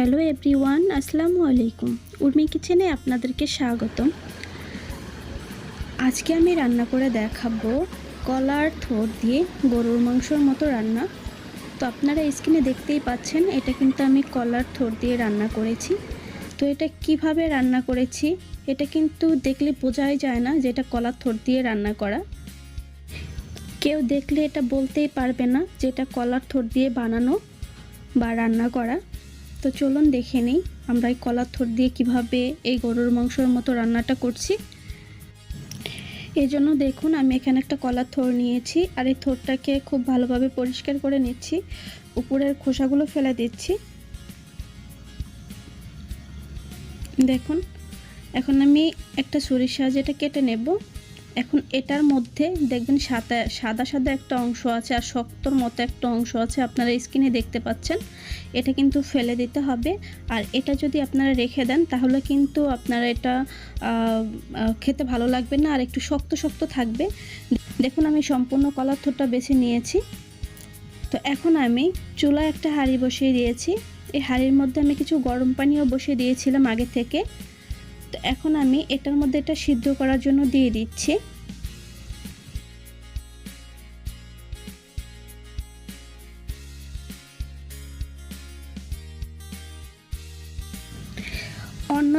Hello everyone, আসসালামু আলাইকুম। উর্মি কিচেনে আপনাদেরকে স্বাগতম। আজকে আমি রান্না করে দেখাবো কলার থোর দিয়ে গরুর মাংসর মতো রান্না। তো আপনারা স্ক্রিনে দেখতেই পাচ্ছেন, এটা কিন্তু আমি কলার থোর দিয়ে রান্না করেছি। তো এটা কীভাবে রান্না করেছি, এটা কিন্তু দেখলে বোঝাই যায় না যে এটা কলার থোর দিয়ে রান্না করা। কেউ দেখলে এটা বলতেই পারবে না যে এটা কলার থোর দিয়ে বানানো বা রান্না করা। তো চলুন দেখে নিই আমরা এই কলার থোর দিয়ে কীভাবে এই গরুর মাংসর মতো রান্নাটা করছি। এই জন্য দেখুন আমি এখানে একটা কলার থোর নিয়েছি আর এই থোরটাকে খুব ভালোভাবে পরিষ্কার করে নিচ্ছি। উপরের খোসাগুলো ফেলে দিচ্ছি। দেখুন, এখন আমি একটা সাহায্যে এটা কেটে নেব। এখন এটার মধ্যে দেখবেন সাদা সাদা সাদা একটা অংশ আছে আর শক্তর মতো একটা অংশ আছে। আপনারা স্কিনে দেখতে পাচ্ছেন। এটা কিন্তু ফেলে দিতে হবে। আর এটা যদি আপনারা রেখে দেন, তাহলে কিন্তু আপনারা এটা খেতে ভালো লাগবে না আর একটু শক্ত শক্ত থাকবে। দেখুন আমি সম্পূর্ণ কলার বেছে নিয়েছি। তো এখন আমি চুলায় একটা হাঁড়ি বসিয়ে দিয়েছি। এই হাঁড়ির মধ্যে আমি কিছু গরম পানিও বসিয়ে দিয়েছিলাম আগে থেকে। তো এখন আমি এটার মধ্যে এটা সিদ্ধ করার জন্য দিয়ে দিচ্ছি।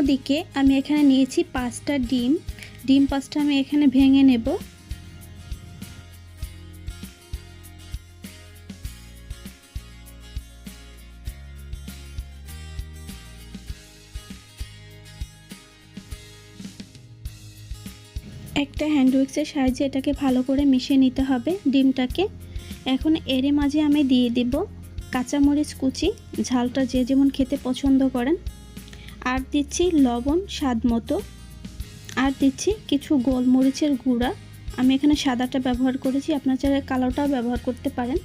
অন্যদিকে আমি এখানে নিয়েছি পাঁচটা ডিম। ডিম পাঁচটা আমি এখানে ভেঙে নেব। একটা হ্যান্ড উইক্সের সাহায্যে এটাকে ভালো করে মিশিয়ে নিতে হবে ডিমটাকে। এখন এরে মাঝে আমি দিয়ে দেব কাঁচামরিচ কুচি। ঝালটা যে যেমন খেতে পছন্দ করেন। আর দিচ্ছি লবণ, স্বাদ মতো। আর দিচ্ছি কিছু গোলমরিচের গুঁড়া। আমি এখানে সাদাটা ব্যবহার করেছি, আপনার চাইলে কালোটাও ব্যবহার করতে পারেন।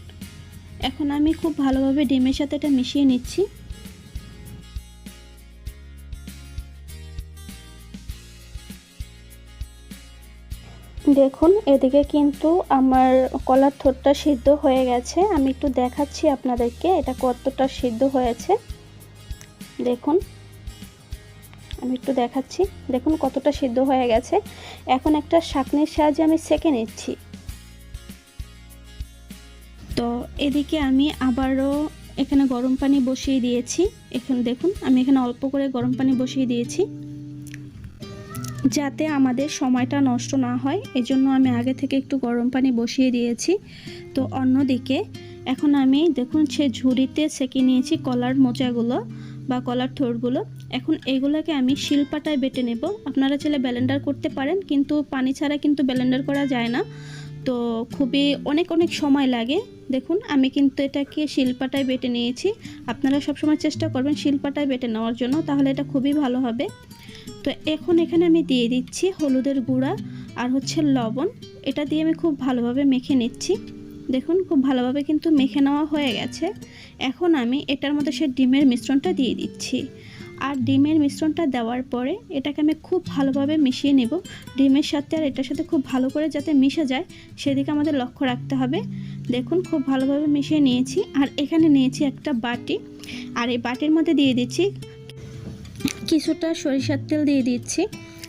এখন আমি খুব ভালোভাবে ডিমের সাথে এটা মিশিয়ে নিচ্ছি। দেখুন, এদিকে কিন্তু আমার কলার থোরটা সিদ্ধ হয়ে গেছে। আমি একটু দেখাচ্ছি আপনাদেরকে এটা কতটা সিদ্ধ হয়েছে। দেখুন। আমি একটু দেখাচ্ছি। দেখুন কতটা সিদ্ধ হয়ে গেছে। এখন একটা শাকনির সাহায্যে আমি সেকে নিচ্ছি। তো এদিকে আমি আবারও এখানে গরম পানি বসিয়ে দিয়েছি। এখানে দেখুন, আমি এখানে অল্প করে গরম পানি বসিয়ে দিয়েছি। যাতে আমাদের সময়টা নষ্ট না হয়, এজন্য আমি আগে থেকে একটু গরম পানি বসিয়ে দিয়েছি। তো অন্যদিকে, এখন আমি দেখুন সে ঝুড়িতে সেকে নিয়েছি কলার মোচাগুলো। বা কলার থোরগুলো এখন এগুলোকে আমি শিলপাটায় বেটে নেব। আপনারা চাইলে ব্যালেন্ডার করতে পারেন, কিন্তু পানি ছাড়া কিন্তু ব্যালেন্ডার করা যায় না। তো খুবই অনেক অনেক সময় লাগে। দেখুন, আমি কিন্তু এটাকে শিলপাটায় বেটে নিয়েছি। আপনারা সবসময় চেষ্টা করবেন শিলপাটায় বেটে নেওয়ার জন্য, তাহলে এটা খুবই ভালো হবে। তো এখন এখানে আমি দিয়ে দিচ্ছি হলুদের গুঁড়া আর হচ্ছে লবণ। এটা দিয়ে আমি খুব ভালোভাবে মেখে নিচ্ছি। দেখুন, খুব ভালোভাবে কিন্তু মেখে নেওয়া হয়ে গেছে। এখন আমি এটার মধ্যে সে ডিমের মিশ্রণটা দিয়ে দিচ্ছি। আর ডিমের মিশ্রণটা দেওয়ার পরে এটাকে আমি খুব ভালোভাবে মিশিয়ে নেব। ডিমের সাথে আর এটার সাথে খুব ভালো করে যাতে মিশে যায়, সেদিকে আমাদের লক্ষ্য রাখতে হবে। দেখুন, খুব ভালোভাবে মিশিয়ে নিয়েছি। আর এখানে নিয়েছি একটা বাটি। আর এই বাটির মধ্যে দিয়ে দিচ্ছি কিছুটা সরিষার তেল দিয়ে দিচ্ছি।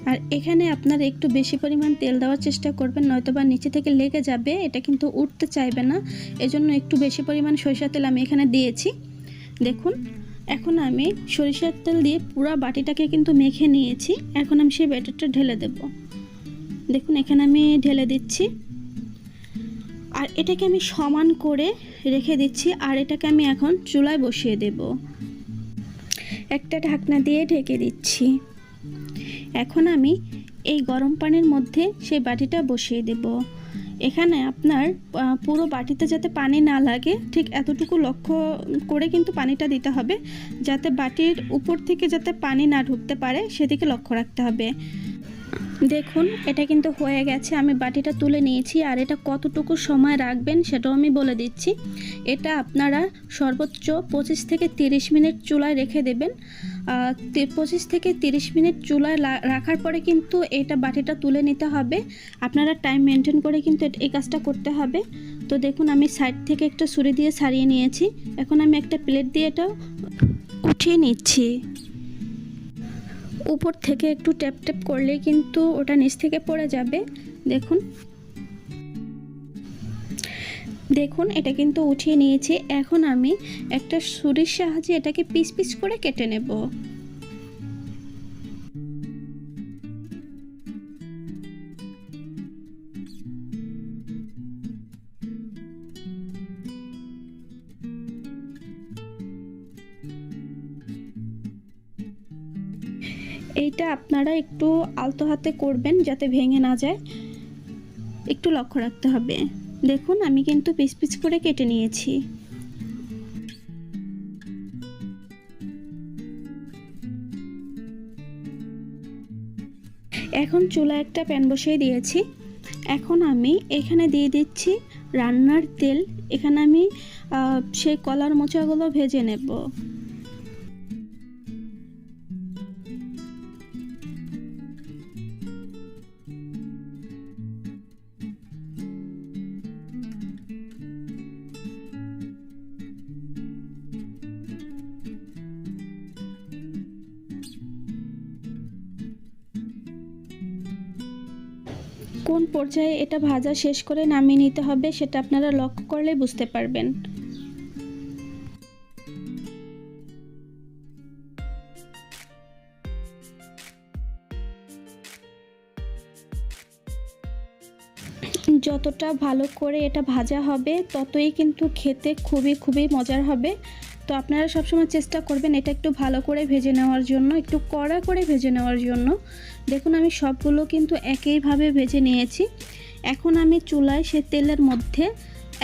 আর এখানে আপনারা একটু বেশি পরিমাণ তেল দেওয়ার চেষ্টা করবেন, নয়তো বা নিচে থেকে লেগে যাবে, এটা কিন্তু উঠতে চাইবে না। এজন্য একটু বেশি পরিমাণ সরিষার তেল আমি এখানে দিয়েছি। দেখুন, এখন আমি সরিষার তেল দিয়ে পুরো বাটিটাকে কিন্তু মেখে নিয়েছি। এখন আমি সেই ব্যাটারটা ঢেলে দেব। দেখুন, এখানে আমি ঢেলে দিচ্ছি। আর এটাকে আমি সমান করে রেখে দিচ্ছি। আর এটাকে আমি এখন চুলায় বসিয়ে দেব। একটা ঢাকনা দিয়ে ঢেকে দিচ্ছি। এখন আমি এই গরম পানির মধ্যে সেই বাটিটা বসিয়ে দেব। এখানে আপনার পুরো বাটিতে যাতে পানি না লাগে, ঠিক এতটুকু লক্ষ্য করে কিন্তু পানিটা দিতে হবে, যাতে বাটির উপর থেকে যাতে পানি না ঢুকতে পারে, সেদিকে লক্ষ্য রাখতে হবে। দেখুন, এটা কিন্তু হয়ে গেছে। আমি বাটিটা তুলে নিয়েছি আর এটা কতটুকু সময় রাখবেন সেটাও আমি বলে দিচ্ছি। এটা আপনারা সর্বোচ্চ পঁচিশ থেকে তিরিশ মিনিট চুলায় রেখে দেবেন। পঁচিশ থেকে তিরিশ মিনিট চুলায় রাখার পরে কিন্তু এটা বাটিটা তুলে নিতে হবে। আপনারা টাইম মেনটেন করে কিন্তু এই কাজটা করতে হবে। তো দেখুন, আমি সাইড থেকে একটা ছুরি দিয়ে সারিয়ে নিয়েছি। এখন আমি একটা প্লেট দিয়ে এটা উঠিয়ে নিচ্ছি। উপর থেকে একটু ট্যাপ ট্যাপ করলে কিন্তু ওটা নিচ থেকে পড়ে যাবে। দেখুন। দেখুন, এটা কিন্তু উঠিয়ে নিয়েছি। এখন আমি একটা সুরির সাহায্যে এটাকে পিস পিস করে কেটে নেব। এইটা আপনারা একটু আলতো হাতে করবেন যাতে ভেঙে না যায়। একটু লক্ষ্য রাখতে হবে। দেখুন, আমি কিন্তু পিস পিস করে কেটে নিয়েছি। এখন চুলা একটা প্যান বসিয়ে দিয়েছি। এখন আমি এখানে দিয়ে দিচ্ছি রান্নার তেল। এখানে আমি সেই কলার মোচাগুলো ভেজে নেব। কোন পর্যায়ে এটা ভাজা শেষ করে নামিয়ে নিতে হবে সেটা আপনারা লক্ষ্য করলে বুঝতে পারবেন। যতটা ভালো করে এটা ভাজা হবে, ততই কিন্তু খেতে খুবই খুবই মজার হবে। তো আপনারা সবসময় চেষ্টা করবেন এটা একটু ভালো করে ভেজে নেওয়ার জন্য, একটু কড়া করে ভেজে নেওয়ার জন্য। দেখুন, আমি সবগুলো কিন্তু একইভাবে ভেজে নিয়েছি। এখন আমি চুলায় সে তেলের মধ্যে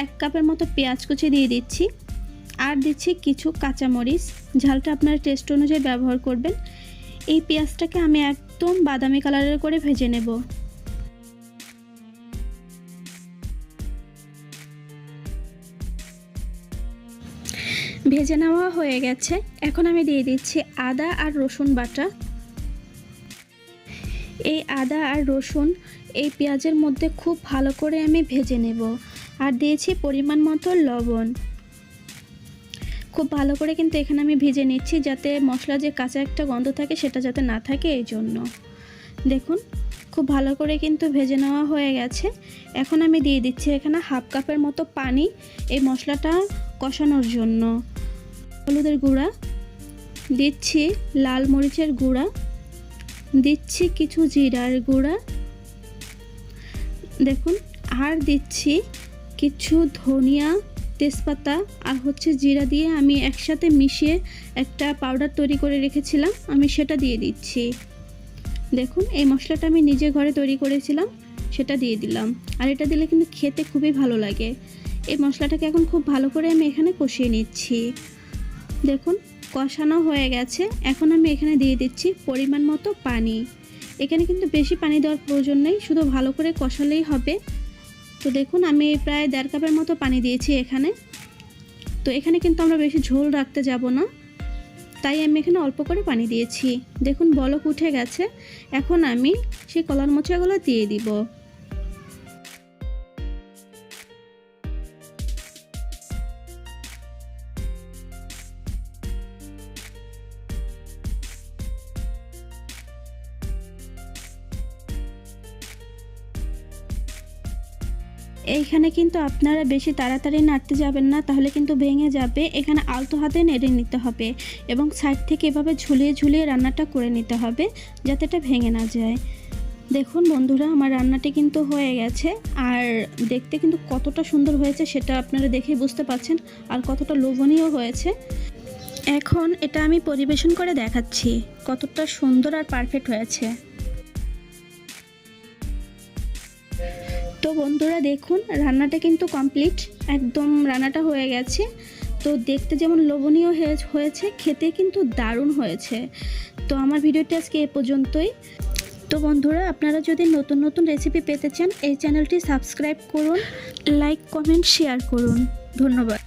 এক কাপের মতো পেঁয়াজ কুচি দিয়ে দিচ্ছি আর দিচ্ছি কিছু কাঁচামরিচ। ঝালটা আপনার টেস্ট অনুযায়ী ব্যবহার করবেন। এই পেঁয়াজটাকে আমি একদম বাদামি কালারের করে ভেজে নেব। ভেজে নেওয়া হয়ে গেছে। এখন আমি দিয়ে দিচ্ছি আদা আর রসুন বাটা। এই আদা আর রসুন এই পেঁয়াজের মধ্যে খুব ভালো করে আমি ভেজে নেব আর দিয়েছি পরিমাণ মতো লবণ। খুব ভালো করে কিন্তু এখানে আমি ভেজে নিচ্ছি যাতে মশলা যে কাঁচা একটা গন্ধ থাকে সেটা যাতে না থাকে এই জন্য। দেখুন, খুব ভালো করে কিন্তু ভেজে নেওয়া হয়ে গেছে। এখন আমি দিয়ে দিচ্ছি এখানে হাফ কাপের মতো পানি এই মশলাটা কষানোর জন্য। হলুদের গুঁড়া, দিচ্ছি লাল মরিচের গুঁড়া, দিচ্ছি কিছু জিরার গুঁড়া। দেখুন, আর দিচ্ছি কিছু ধনিয়া তেজপাতা আর হচ্ছে জিরা দিয়ে আমি একসাথে মিশিয়ে একটা পাউডার তৈরি করে রেখেছিলাম, আমি সেটা দিয়ে দিচ্ছি। দেখুন, এই মশলাটা আমি নিজে ঘরে তৈরি করেছিলাম, সেটা দিয়ে দিলাম। আর এটা দিলে কিন্তু খেতে খুবই ভালো লাগে। এই মশলাটাকে এখন খুব ভালো করে আমি এখানে কষিয়ে নিচ্ছি। দেখুন, কষানো হয়ে গেছে। এখন আমি এখানে দিয়ে দিচ্ছি পরিমাণ মতো পানি। এখানে কিন্তু বেশি পানি দেওয়ার প্রয়োজন নেই, শুধু ভালো করে কষালেই হবে। তো দেখুন, আমি প্রায় দেড় কাপের মতো পানি দিয়েছি এখানে। তো এখানে কিন্তু আমরা বেশি ঝোল রাখতে যাব না। তাই আমি এখানে অল্প করে পানি দিয়েছি। দেখুন, বলক উঠে গেছে। এখন আমি সেই কলার মোচাগুলো দিয়ে দিব। এইখানে কিন্তু আপনারা বেশি তাড়াতাড়ি নাড়তে যাবেন না, তাহলে কিন্তু ভেঙে যাবে। এখানে আলতো হাতে নেড়ে নিতে হবে এবং সাইড থেকে এভাবে ঝুলিয়ে ঝুলিয়ে রান্নাটা করে নিতে হবে যাতে এটা ভেঙে না যায়। দেখুন বন্ধুরা, আমার রান্নাটি কিন্তু হয়ে গেছে আর দেখতে কিন্তু কতটা সুন্দর হয়েছে সেটা আপনারা দেখেই বুঝতে পারছেন আর কতটা লোভনীয় হয়েছে। এখন এটা আমি পরিবেশন করে দেখাচ্ছি কতটা সুন্দর আর পারফেক্ট হয়েছে। তো বন্ধুরা দেখুন, রান্নাটা কিন্তু কমপ্লিট একদম রান্নাটা হয়ে গেছে। তো দেখতে যেমন লোভনীয় হয়ে- হয়েছে, খেতে কিন্তু দারুণ হয়েছে। তো আমার ভিডিওটি আজকে এ পর্যন্তই। তো বন্ধুরা, আপনারা যদি নতুন নতুন রেসিপি পেতে চান, এই চ্যানেলটি সাবস্ক্রাইব করুন লাইক কমেন্ট শেয়ার করুন। ধন্যবাদ।